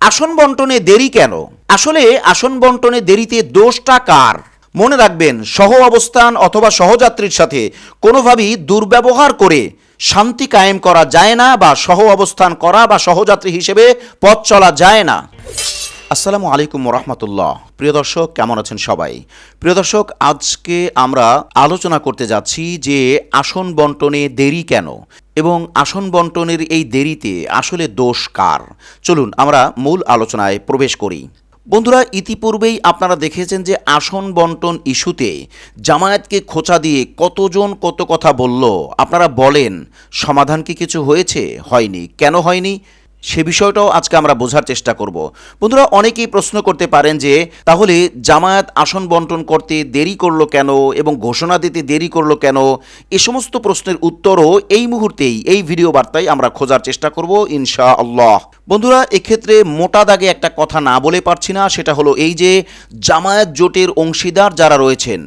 আসন বন্টনে দেরি কেন? আসলে আসন বন্টনে দেরিতে দোষটা কার? মনে রাখবেন, সহ অবস্থান অথবা সহযাত্রীর সাথে কোনোভাবেই দুর্ব্যবহার করে শান্তি কায়েম করা যায় না বা সহ অবস্থান করা বা সহযাত্রী হিসেবে পথ চলা যায় না। আসসালামু আলাইকুম রহমতুল্লাহ প্রিয় দর্শক, কেমন আছেন সবাই? প্রিয় দর্শক, আজকে আমরা আলোচনা করতে যাচ্ছি যে আসন বন্টনে দেরি কেন এবং আসন বন্টনের এই দেরিতে আসলে দোষ কার? চলুন, আমরা মূল আলোচনায় প্রবেশ করি। বন্ধুরা, ইতিপূর্বেই আপনারা দেখেছেন যে আসন বন্টন ইস্যুতে জামায়াতকে খোঁচা দিয়ে কতজন কত কথা বলল, আপনারা বলেন, সমাধান কি কিছু হয়েছে? হয়নি। কেন হয়নি? সে বিষয়টাও আজকে আমরা বোঝার চেষ্টা করব। বন্ধুরা, অনেকেই প্রশ্ন করতে পারেন যে, তাহলে জামায়াত আসন বন্টন করতে দেরি করল কেন এবং ঘোষণা দিতে দেরি করল কেন? এ সমস্ত প্রশ্নের উত্তরও এই মুহূর্তেই, এই ভিডিও বার্তায় আমরা খোঁজার চেষ্টা করব ইনশা আল্লাহ বন্ধুরা, এক্ষেত্রে মোটা দাগে একটা কথা না বলে পারছি না, সেটা হলো এই যে, জামায়াত জোটের অংশীদার যারা রয়েছেন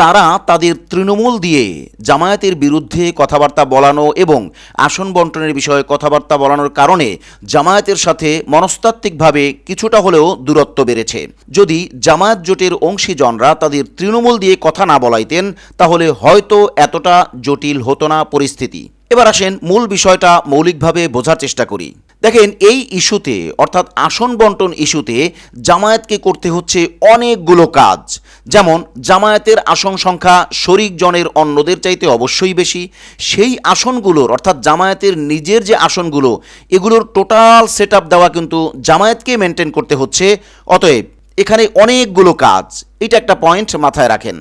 তারা তাদের তৃণমূল দিয়ে জামায়াতের বিরুদ্ধে কথাবার্তা বলানো এবং আসন বন্টনের বিষয়ে কথাবার্তা বলানোর কারণে জামায়াতের সাথে মনস্তাত্ত্বিকভাবে কিছুটা হলেও দূরত্ব বেড়েছে। যদি জামায়াত জোটের অংশীজনরা তাদের তৃণমূল দিয়ে কথা না বলাইতেন, তাহলে হয়তো এতটা জটিল হতো না পরিস্থিতি। এবার আসেন মূল বিষয়টা মৌলিকভাবে বোঝার চেষ্টা করি। দেখেন, এই ইস্যুতে, অর্থাৎ আসন বন্টন ইস্যুতে জামায়াতকে করতে হচ্ছে অনেকগুলো কাজ। যেমন, জামায়াতের আসন সংখ্যা শরিক জনের অন্যদের চাইতে অবশ্যই বেশি। সেই আসনগুলোর, অর্থাৎ জামায়াতের নিজের যে আসনগুলো, এগুলোর টোটাল সেট দেওয়া কিন্তু জামায়াতকে মেনটেন করতে হচ্ছে। অতএব, এখানে অনেকগুলো কাজ। এটা একটা পয়েন্ট মাথায় রাখেন।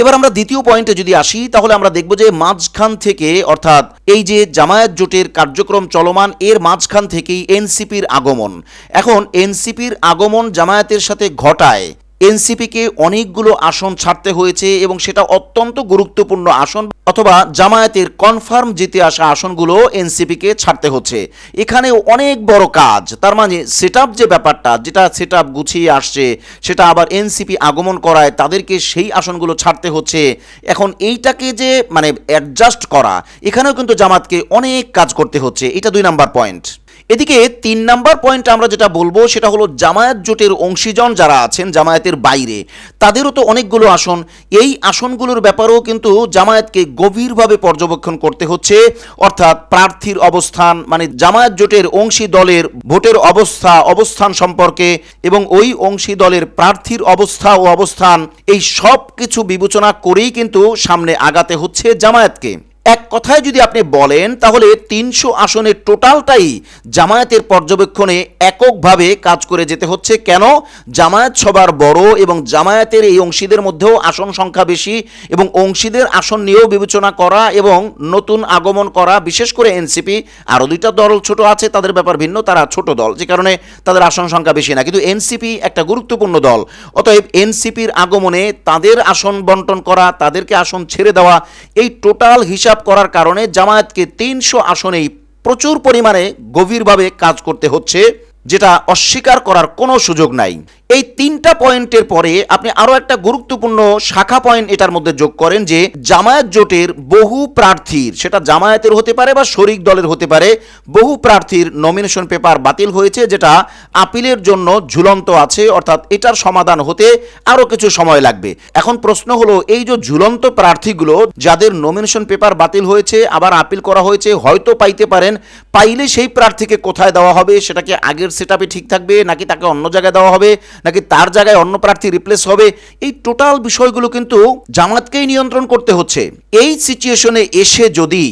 এবার আমরা দ্বিতীয় পয়েন্টে যদি আসি, তাহলে আমরা দেখব যে মাঝখান থেকে, অর্থাৎ এই যে জামায়াত জোটের কার্যক্রম চলমান, এর মাঝখান থেকেই এনসিপির আগমন। এখন এনসিপির আগমন জামায়াতের সাথে ঘটায় এনসিপিকে অনেকগুলো আসন ছাড়তে হয়েছে এবং সেটা অত্যন্ত গুরুত্বপূর্ণ আসন অথবা জামায়াতের কনফার্ম জিতে আসা আসনগুলো এনসিপিকে ছাড়তে হচ্ছে। এখানে অনেক বড় কাজ। তার মানে সেট যে ব্যাপারটা, যেটা সেট গুছিয়ে আসছে, সেটা আবার এনসিপি আগমন করায় তাদেরকে সেই আসনগুলো ছাড়তে হচ্ছে। এখন এইটাকে যে মানে অ্যাডজাস্ট করা, এখানেও কিন্তু জামাতকে অনেক কাজ করতে হচ্ছে। এটা দুই নাম্বার পয়েন্ট এদিকে তিন নাম্বার পয়েন্ট আমরা যেটা বলব, সেটা হলো জামায়াত জোটের অংশীজন যারা আছেন জামায়াতের বাইরে, তাদেরও তো অনেকগুলো আসন। এই আসনগুলোর ব্যাপারেও কিন্তু জামায়াতকে গভীরভাবে পর্যবেক্ষণ করতে হচ্ছে। অর্থাৎ প্রার্থীর অবস্থান মানে জামায়াত জোটের অংশী দলের ভোটের অবস্থা, অবস্থান সম্পর্কে এবং ওই অংশী দলের প্রার্থীর অবস্থা ও অবস্থান, এই সব কিছু বিবেচনা করেই কিন্তু সামনে আগাতে হচ্ছে জামায়াতকে। এক কথায় যদি আপনি বলেন, তাহলে তিনশো আসনের টোটালটাই জামায়াতের পর্যবেক্ষণে এককভাবে কাজ করে যেতে হচ্ছে। কেন? জামায়াত সবার বড় এবং জামায়াতের এই অংশীদের মধ্যেও আসন সংখ্যা বেশি এবং অংশীদের আসন নিয়েও বিবেচনা করা এবং নতুন আগমন করা, বিশেষ করে এনসিপি আরও দুইটা দল ছোট আছে, তাদের ব্যাপার ভিন্ন, তারা ছোট দল, যে কারণে তাদের আসন সংখ্যা বেশি না। কিন্তু এনসিপি একটা গুরুত্বপূর্ণ দল, অতএব এনসিপির আগমনে তাদের আসন বন্টন করা, তাদেরকে আসন ছেড়ে দেওয়া, এই টোটাল হিসাব করার কারণে জামায়াতকে তিনশো আসনেই প্রচুর পরিমাণে গভীরভাবে কাজ করতে হচ্ছে, যেটা অস্বীকার করার কোনো সুযোগ নাই। এই তিনটা পয়েন্টের পরে আপনি আরও একটা গুরুত্বপূর্ণ শাখা পয়েন্ট এটার মধ্যে যোগ করেন যে জামায়াত জোটের বহু প্রার্থীর, সেটা জামায়াতের হতে পারে বা শরিক দলের হতে পারে, বহু প্রার্থীর নমিনেশন পেপার বাতিল হয়েছে যেটা আপিলের জন্য ঝুলন্ত আছে, অর্থাৎ এটার সমাধান হতে আরও কিছু সময় লাগবে। এখন প্রশ্ন হলো, এই যে ঝুলন্ত প্রার্থীগুলো যাদের নমিনেশন পেপার বাতিল হয়েছে, আবার আপিল করা হয়েছে, হয়তো পাইতে পারেন, পাইলে সেই প্রার্থীকে কোথায় দেওয়া হবে সেটাকে আগের সেট ঠিক থাকবে, নাকি তাকে অন্য জায়গায় দেওয়া হবে? নাকি তার জায়গায় অন্য প্রার্থী রিপ্লেস হবে? এই টোটাল বিষয়গুলো কিন্তু জামাতকেই নিয়ন্ত্রণ করতে হচ্ছে। এই সিচুয়েশনে এসে যদি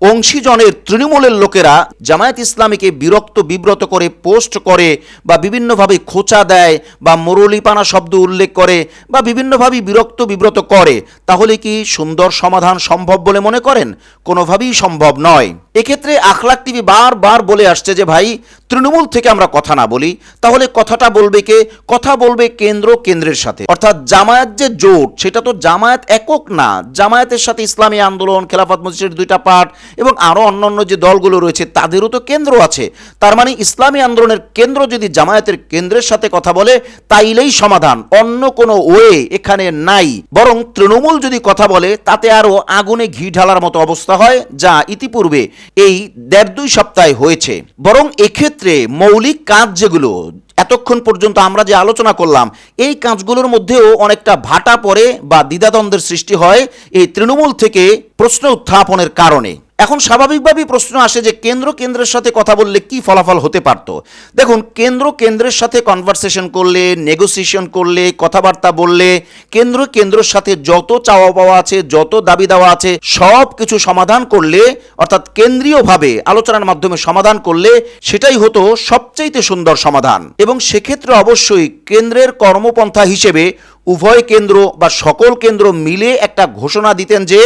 অংশীজনের তৃণমূলের লোকেরা জামায়াত ইসলামীকে বিরক্ত বিব্রত করে, পোস্ট করে বা বিভিন্নভাবে খোঁচা দেয় বা মুরলিপানা শব্দ উল্লেখ করে বা বিভিন্নভাবে বিরক্ত বিব্রত করে, তাহলে কি সুন্দর সমাধান সম্ভব বলে মনে করেন? কোনোভাবেই সম্ভব নয়। এক্ষেত্রে আখলাক টিভি বারবার বলে আসছে যে, ভাই, তৃণমূল থেকে আমরা কথা না বলি। তাহলে কথাটা বলবে কে? কথা বলবে কেন্দ্র কেন্দ্রের সাথে। অর্থাৎ জামায়াত যে জোট, সেটা তো জামায়াত একক না। জামায়াতের সাথে ইসলামী আন্দোলন, খেলাফত মসজিদের দুইটা পার্ট এবং আরও অন্যান্য যে দলগুলো রয়েছে, তাদেরও তো কেন্দ্র আছে। তার মানে ইসলামী আন্দোলনের কেন্দ্র যদি জামায়াতের কেন্দ্রের সাথে কথা বলে, তাইলেই সমাধান। অন্য কোনো ওয়ে এখানে নাই। বরং তৃণমূল যদি কথা বলে, তাতে আরও আগুনে ঘি ঢালার মতো অবস্থা হয়, যা ইতিপূর্বে এই দেড় দুই সপ্তাহে হয়েছে। বরং এক্ষেত্রে মৌলিক কাজ যেগুলো এতক্ষণ পর্যন্ত আমরা যে আলোচনা করলাম, এই কাজগুলোর মধ্যেও অনেকটা ভাটা পড়ে বা দ্বিধাদ্বন্দ্বের সৃষ্টি হয় এই তৃণমূল থেকে প্রশ্ন উত্থাপনের কারণে। এখন স্বাভাবিকভাবেই প্রশ্ন আসে যে কেন্দ্র কেন্দ্রের সাথে কথা বললে কি ফলাফল হতে পারত? দেখুন, কেন্দ্র কেন্দ্রের সাথে কনভারসেশন করলে নেগোসিয়েশন করলে, কথাবার্তা বললে, কেন্দ্র কেন্দ্রের সাথে যত চাওয়া পাওয়া আছে, যত দাবি দেওয়া আছে, সব কিছু সমাধান করলে, অর্থাৎ কেন্দ্রীয়ভাবে আলোচনার মাধ্যমে সমাধান করলে, সেটাই হতো সবচাইতে সুন্দর সমাধান। এবং সেক্ষেত্রে অবশ্যই কেন্দ্রের কর্মপন্থা হিসেবে উভয় কেন্দ্র বা সকল কেন্দ্র মিলে একটা ঘোষণা দিতেন যে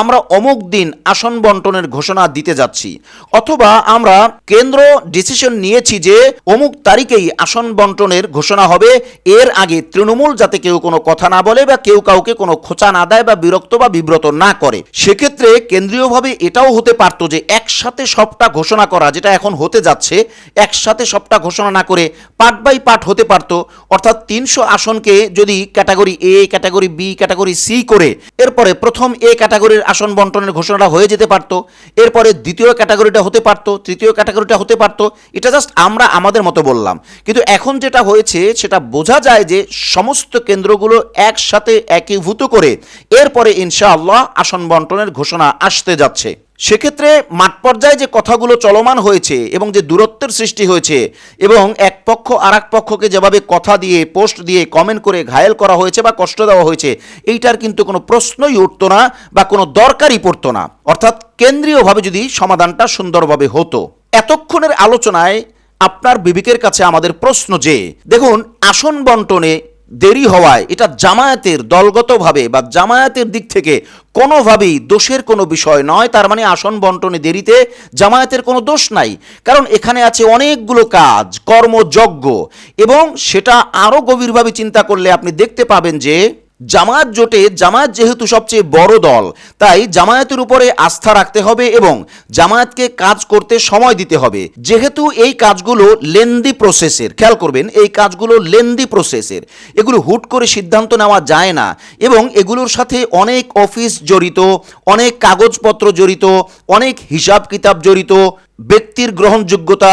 আমরা অমুক দিন আসন বন্টনের ঘোষণা দিতে যাচ্ছি। অথবা আমরা কেন্দ্র ডিসিশন নিয়েছি যে অমুক তারিখেই আসন বন্টনের ঘোষণা হবে। এর আগে তৃণমূল যাতে কেউ কোনো কথা না বলে বা কেউ কাউকে কোনো খোঁচা না দেয় বা বিরক্ত বা বিব্রত না করে। সেক্ষেত্রে কেন্দ্রীয়ভাবে এটাও হতে পারতো যে একসাথে সবটা ঘোষণা করা, যেটা এখন হতে যাচ্ছে, একসাথে সবটা ঘোষণা না করে পার্ট বাই পার্ট হতে পারতো। অর্থাৎ তিনশো আসনকে যদি category A category B category C করে এরপরে প্রথম এ ক্যাটাগরির আসন বন্টনের ঘোষণাটা হয়ে যেতে পারতো, এরপরে দ্বিতীয় ক্যাটাগরিটা হতে পারতো, তৃতীয় ক্যাটাগরিটা হতে পারতো, এটা জাস্ট আমরা আমাদের মতো বললাম। কিন্তু এখন যেটা হয়েছে, সেটা বোঝা যায় যে সমস্ত কেন্দ্রগুলো একসাথে একীভূত করে এরপরে ইনশাআল্লাহ আসন বন্টনের ঘোষণা আসতে যাচ্ছে। সেক্ষেত্রে মাঠ পর্যায়ে যে কথাগুলো চলমান হয়েছে এবং যে দূরত্বের সৃষ্টি হয়েছে এবং এক পক্ষ আর পক্ষকে যেভাবে কথা দিয়ে, পোস্ট দিয়ে কমেন্ট করে ঘায়েল করা হয়েছে বা কষ্ট দেওয়া হয়েছে, এইটার কিন্তু কোনো প্রশ্নই উঠতো না বা কোনো দরকারই পড়তো না। অর্থাৎ কেন্দ্রীয়ভাবে যদি সমাধানটা সুন্দরভাবে হতো। এতক্ষণের আলোচনায় আপনার বিবেকের কাছে আমাদের প্রশ্ন যে, দেখুন, আসন বন্টনে দেরি হওয়ায় এটা জামায়াতের দলগতভাবে বা জামায়াতের দিক থেকে কোনোভাবেই দোষের কোনো বিষয় নয়। তার মানে আসন বন্টনে দেরিতে জামায়াতের কোনো দোষ নাই। কারণ এখানে আছে অনেকগুলো কাজ, কর্মযজ্ঞ এবং সেটা আরও গভীরভাবে চিন্তা করলে আপনি দেখতে পাবেন যে জামায়াত জোটে, জামায়াত যেহেতু সবচেয়ে বড় দল, তাই জামায়াতের উপরে আস্থা রাখতে হবে এবং জামায়াতকে কাজ করতে সময় দিতে হবে। যেহেতু এই কাজগুলো লেন্দি প্রসেসের খেয়াল করবেন, এই কাজগুলো লেন্দি প্রসেসের এগুলো হুট করে সিদ্ধান্ত নেওয়া যায় না এবং এগুলোর সাথে অনেক অফিস জড়িত, অনেক কাগজপত্র জড়িত, অনেক হিসাব কিতাব জড়িত। ব্যক্তির গ্রহণযোগ্যতা,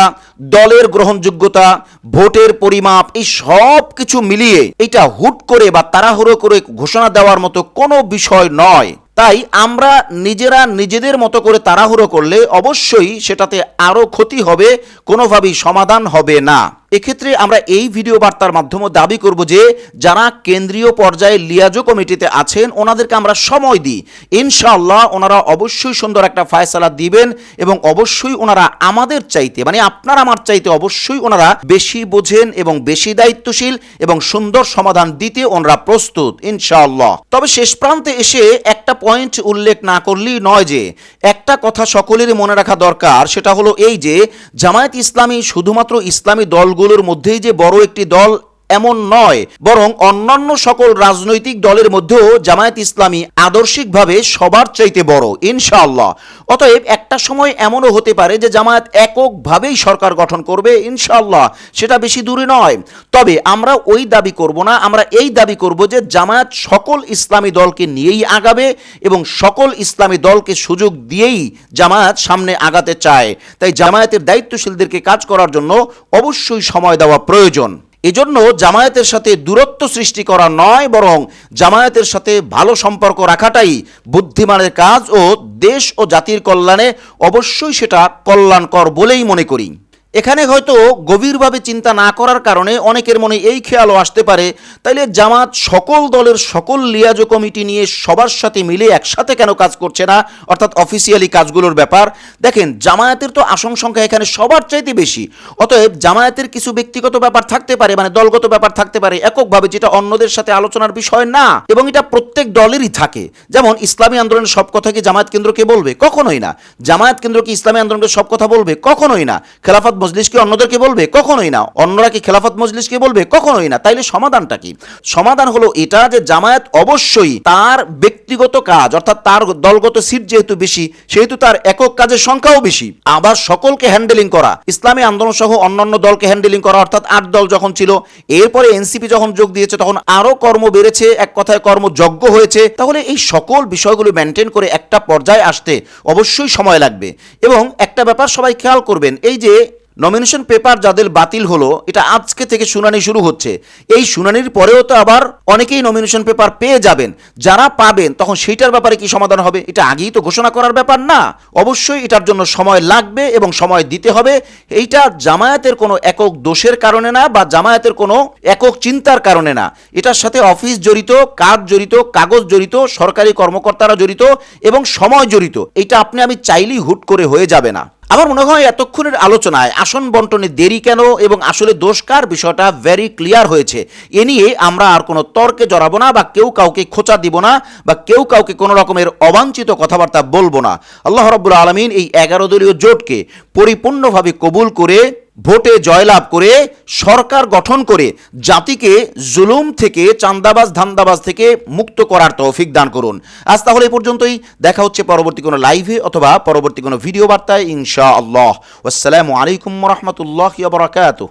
দলের গ্রহণযোগ্যতা, ভোটের পরিমাপ, এই সব কিছু মিলিয়ে এটা হুট করে বা তাড়াহুড়ো করে ঘোষণা দেওয়ার মতো কোনো বিষয় নয়। তাই আমরা নিজেরা নিজেদের মতো করে তাড়াহুড়ো করলে অবশ্যই সেটাতে আরও ক্ষতি হবে, কোনোভাবেই সমাধান হবে না। এক্ষেত্রে আমরা এই ভিডিও বার্তার মাধ্যমে দাবি করব যে, যারা কেন্দ্রীয় পর্যায়ে লিয়াজো কমিটিতে আছেন, ওনাদেরকে আমরা সময় দিই। ইনশাআল্লাহ ওনারা অবশ্যই সুন্দর একটা ফায়সালা দিবেন এবং অবশ্যই ওনারা আমাদের চাইতে মানে আপনার আমার চাইতে অবশ্যই ওনারা বেশি বোঝেন এবং বেশি দায়িত্বশীল এবং সুন্দর সমাধান দিতে ওনারা প্রস্তুত, ইনশাআল্লাহ। তবে শেষ প্রান্তে এসে একটা পয়েন্ট উল্লেখ না করলেই নয় যে, একটা কথা সকলেরই মনে রাখা দরকার, সেটা হলো এই যে, জামায়াত ইসলামী শুধুমাত্র ইসলামী দলগুলোর মধ্যেই যে বড় একটি দল এমন নয়, বরং অন্যান্য সকল রাজনৈতিক দলের মধ্যেও জামায়াত ইসলামী আদর্শিকভাবে সবার চাইতে বড়, ইনশাআল্লাহ। অতএব একটা সময় এমনও হতে পারে যে জামায়াত এককভাবেই সরকার গঠন করবে, ইনশাআল্লাহ। সেটা বেশি দূরে নয়। তবে আমরা ওই দাবি করব না, আমরা এই দাবি করব যে জামায়াত সকল ইসলামী দলকে নিয়েই আগাবে এবং সকল ইসলামী দলকে সুযোগ দিয়েই জামায়াত সামনে আগাতে চায়। তাই জামায়াতের দায়িত্বশীলদেরকে কাজ করার জন্য অবশ্যই সময় দেওয়া প্রয়োজন। এজন্য জামায়াতের সাথে দূরত্ব সৃষ্টি করা নয়, বরং জামায়াতের সাথে ভালো সম্পর্ক রাখাটাই বুদ্ধিমানের কাজ ও দেশ ও জাতির কল্যাণে অবশ্যই সেটা কল্যাণকর বলেই মনে করি। এখানে হয়তো গভীরভাবে চিন্তা না করার কারণে অনেকের মনে এই খেয়ালও আসতে পারে। তাইলে জামাত সকল দলের সকল লিয়াজো কমিটি নিয়ে সবার সাথে মিলে একসাথে কেন কাজ করছে না? অর্থাৎ অফিসিয়ালি কাজগুলোর ব্যাপার। দেখেন, জামায়াতের তো আসন সংখ্যা এখানে সবার চাইতে বেশি। অতএব জামায়াতের কিছু ব্যক্তিগত ব্যাপার থাকতে পারে মানে দলগত ব্যাপার থাকতে পারে, এককভাবে যেটা অন্যদের সাথে আলোচনার বিষয় না। এবং এটা প্রত্যেক দলেরই থাকে। যেমন ইসলামী আন্দোলনের সব কথা কি জামায়াত কেন্দ্রকে বলবে? কখনোই না। জামায়াত কেন্দ্র কি ইসলামী আন্দোলনকে সব কথা বলবে? কখনোই না। খেলাফত মজলিস অন্যদেরকে বলবে? কখনোই না। অন্যরা কি খেলাফত মজলিসকে বলবে? কখনোই না। তাইলে সমাধানটা কি? সমাধান হলো এটা যে জামায়াত অবশ্যই তার ব্যক্তিগত কাজ, অর্থাৎ তার দলগত সিট যেহেতু বেশি, সেহেতু তার একক কাজের সংখ্যাও বেশি। আবার সকলকে হ্যান্ডেলিং করা, ইসলামী আন্দোলন সহ অন্যান্য দলকে হ্যান্ডেলিং করা, অর্থাৎ আট দল যখন ছিল, এরপরে এনসিপি যখন যোগ দিয়েছে, তখন আরও কর্ম বেড়েছে, এক কথায় কর্মযজ্ঞ হয়েছে। তাহলে এই সকল বিষয়গুলো মেনটেন করে একটা পর্যায়ে আসতে অবশ্যই সময় লাগবে। এবং একটা ব্যাপার সবাই খেয়াল করবেন, এই যে নমিনেশন পেপার যাদের বাতিল হলো, এটা আজকে থেকে শুনানি শুরু হচ্ছে। এই শুনানির পরেও তো আবার অনেকেই নমিনেশন পেপার পেয়ে যাবেন। যারা পাবেন, তখন সেইটার ব্যাপারে কি সমাধান হবে? এটা আগেই তো ঘোষণা করার ব্যাপার না। অবশ্যই এটার জন্য সময় লাগবে এবং সময় দিতে হবে। এইটা জামায়াতের কোনো একক দোষের কারণে না বা জামায়াতের কোনো একক চিন্তার কারণে না। এটার সাথে অফিস জড়িত, কাজ জড়িত, কাগজ জড়িত, সরকারি কর্মকর্তারা জড়িত এবং সময় জড়িত। এটা আপনি, আমি চাইলেই হুট করে হয়ে যাবে না। আমার মনে হয় এতক্ষণের আলোচনায় আসন বন্টনে দেরি কেন এবং আসলে দোষ কার বিষয়টা ভেরি ক্লিয়ার হয়েছে। এ নিয়ে আমরা আর কোনো তর্কে জড়াবো না বা কেউ কাউকে খোঁচা দিব না বা কেউ কাউকে কোনো রকমের অবাঞ্ছিত কথাবার্তা বলব না। আল্লাহ রব্বুল আলমিন এই এগারো দলীয় জোটকে পরিপূর্ণভাবে কবুল করে ভোটে জয়লাভ করে সরকার গঠন করে জাতিকে জুলুম থেকে, চান্দাবাজ, ধান্দাবাজ থেকে মুক্ত করার তৌফিক দান করুন। আজ তাহলে এই পর্যন্তই। দেখা হচ্ছে পরবর্তী কোনো লাইভে অথবা পরবর্তী কোনো ভিডিও বার্তায় ইনশা আল্লাহ আসসালামু আলাইকুম রহমতুল্লাহ বরাকাতুহ।